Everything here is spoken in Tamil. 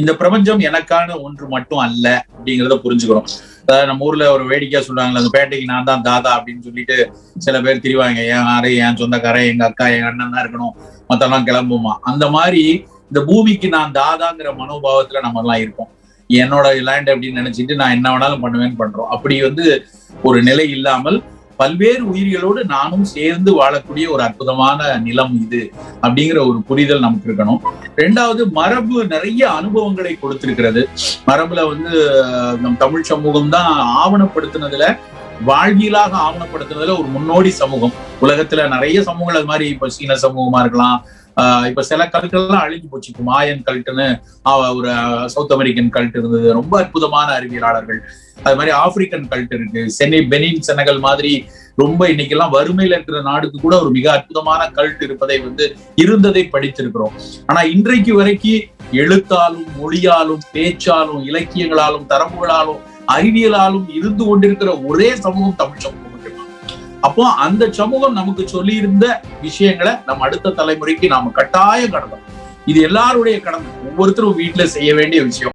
இந்த பிரபஞ்சம் எனக்கான ஒன்று மட்டும் அல்ல அப்படிங்கிறத புரிஞ்சுக்கிறோம் அதாவது நம்ம ஊர்ல ஒரு வேடிக்கையா சொல்றாங்கல்ல அந்த பேட்டைக்கு நான் தான் தாதா அப்படின்னு சொல்லிட்டு சில பேர் திரிவாங்க. என் ஆறு என் சொந்தக்காரன் எங்க அக்கா எங்க அண்ணன் தான் இருக்கணும். மத்தெல்லாம் கிளம்புமா அந்த மாதிரி இந்த பூமிக்கு நான் தாதாங்கிற மனோபாவத்துல நம்ம எல்லாம் இருக்கோம் என்னோட லேண்ட் அப்படின்னு நினைச்சிட்டு நான் என்ன வேணாலும் பண்ணுவேன்னு பண்றோம். அப்படி வந்து ஒரு நிலை இல்லாமல் பல்வேறு உயிரிகளோடு நானும் சேர்ந்து வாழக்கூடிய ஒரு அற்புதமான நிலம் இது அப்படிங்கிற ஒரு புரிதல் நமக்கு இருக்கணும். ரெண்டாவது மரபு நிறைய அனுபவங்களை கொடுத்திருக்கிறது. மரபுல வந்து நம் தமிழ் சமூகம் தான் ஆவணப்படுத்தினதுல வாழ்வியலாக ஆவணப்படுத்துனதுல ஒரு முன்னோடி சமூகம். உலகத்துல நிறைய சமூகங்கள் அது மாதிரி இப்ப சீன சமூகமா இருக்கலாம். ஆஹ் இப்ப சில கல்ட்டுகள்லாம் அழிஞ்சு போச்சு. இப்போ மாயன் கல்ட்டுன்னு ஒரு சவுத் அமெரிக்கன் கல்ட் இருந்தது. ரொம்ப அற்புதமான அறிவியலாளர்கள். அது மாதிரி ஆப்பிரிக்கன் கல்ட் இருக்கு. சென்னை பெனின் செனகல் மாதிரி ரொம்ப இன்னைக்கு எல்லாம் வறுமையில இருக்கிற நாடுக்கு கூட ஒரு மிக அற்புதமான கல்ட் இருப்பதை வந்து இருந்ததை படித்திருக்கிறோம். ஆனா இன்றைக்கு வரைக்கும் எழுத்தாலும் மொழியாலும் பேச்சாலும் இலக்கியங்களாலும் தரம்புகளாலும் அறிவியலாலும் இருந்து கொண்டிருக்கிற ஒரே சமூகம் தமிழ் சமூகம் மட்டும்தான். அப்போ அந்த சமூகம் நமக்கு சொல்லியிருந்த விஷயங்களை நம்ம அடுத்த தலைமுறைக்கு நாம கட்டாயம் கடந்தோம் இது எல்லாருடைய கடமை. ஒவ்வொருத்தரும் வீட்டுல செய்ய வேண்டிய விஷயம்.